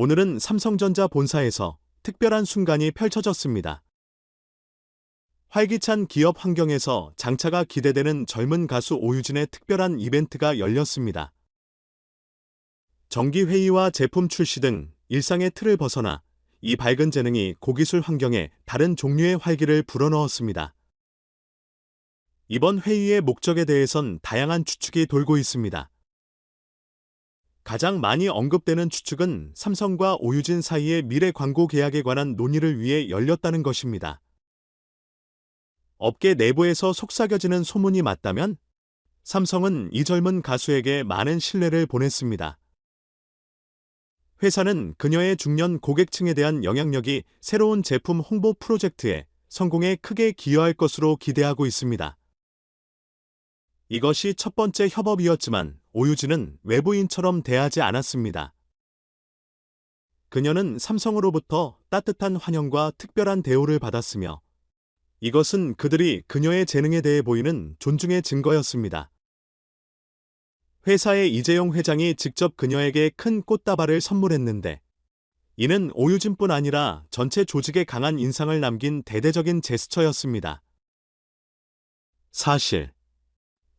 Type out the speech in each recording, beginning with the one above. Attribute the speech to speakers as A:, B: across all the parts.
A: 오늘은 삼성전자 본사에서 특별한 순간이 펼쳐졌습니다. 활기찬 기업 환경에서 장차가 기대되는 젊은 가수 오유진의 특별한 이벤트가 열렸습니다. 정기회의와 제품 출시 등 일상의 틀을 벗어나 이 밝은 재능이 고기술 환경에 다른 종류의 활기를 불어넣었습니다. 이번 회의의 목적에 대해선 다양한 추측이 돌고 있습니다. 가장 많이 언급되는 추측은 삼성과 오유진 사이의 미래 광고 계약에 관한 논의를 위해 열렸다는 것입니다. 업계 내부에서 속삭여지는 소문이 맞다면 삼성은 이 젊은 가수에게 많은 신뢰를 보냈습니다. 회사는 그녀의 중년 고객층에 대한 영향력이 새로운 제품 홍보 프로젝트에 성공에 크게 기여할 것으로 기대하고 있습니다. 이것이 첫 번째 협업이었지만 오유진은 외부인처럼 대하지 않았습니다. 그녀는 삼성으로부터 따뜻한 환영과 특별한 대우를 받았으며 이것은 그들이 그녀의 재능에 대해 보이는 존중의 증거였습니다. 회사의 이재용 회장이 직접 그녀에게 큰 꽃다발을 선물했는데 이는 오유진뿐 아니라 전체 조직에 강한 인상을 남긴 대대적인 제스처였습니다. 사실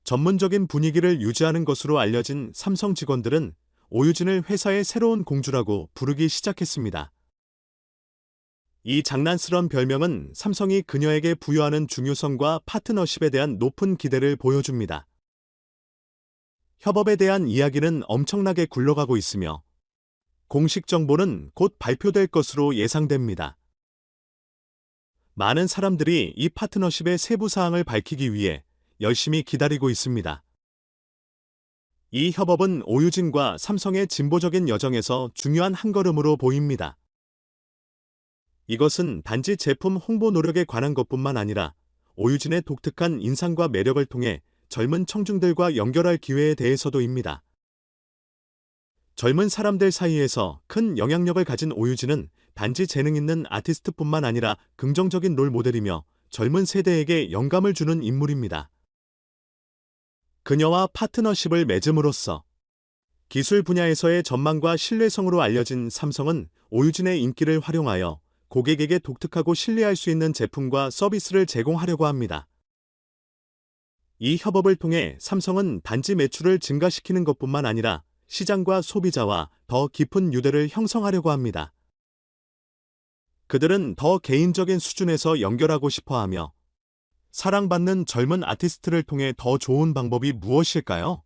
A: 전문적인 분위기를 유지하는 것으로 알려진 삼성 직원들은 오유진을 회사의 새로운 공주라고 부르기 시작했습니다. 이 장난스런 별명은 삼성이 그녀에게 부여하는 중요성과 파트너십에 대한 높은 기대를 보여줍니다. 협업에 대한 이야기는 엄청나게 굴러가고 있으며 공식 정보는 곧 발표될 것으로 예상됩니다. 많은 사람들이 이 파트너십의 세부 사항을 밝히기 위해 열심히 기다리고 있습니다. 이 협업은 오유진과 삼성의 진보적인 여정에서 중요한 한 걸음으로 보입니다. 이것은 단지 제품 홍보 노력에 관한 것뿐만 아니라 오유진의 독특한 인상과 매력을 통해 젊은 청중들과 연결할 기회에 대해서도입니다. 젊은 사람들 사이에서 큰 영향력을 가진 오유진은 단지 재능 있는 아티스트뿐만 아니라 긍정적인 롤 모델이며 젊은 세대에게 영감을 주는 인물입니다. 그녀와 파트너십을 맺음으로써 기술 분야에서의 전망과 신뢰성으로 알려진 삼성은 오유진의 인기를 활용하여 고객에게 독특하고 신뢰할 수 있는 제품과 서비스를 제공하려고 합니다. 이 협업을 통해 삼성은 단지 매출을 증가시키는 것뿐만 아니라 시장과 소비자와 더 깊은 유대를 형성하려고 합니다. 그들은 더 개인적인 수준에서 연결하고 싶어 하며 사랑받는 젊은 아티스트를 통해 더 좋은 방법이 무엇일까요?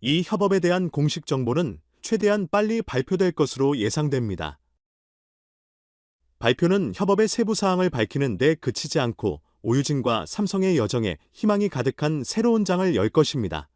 A: 이 협업에 대한 공식 정보는 최대한 빨리 발표될 것으로 예상됩니다. 발표는 협업의 세부 사항을 밝히는 데 그치지 않고 오유진과 삼성의 여정에 희망이 가득한 새로운 장을 열 것입니다.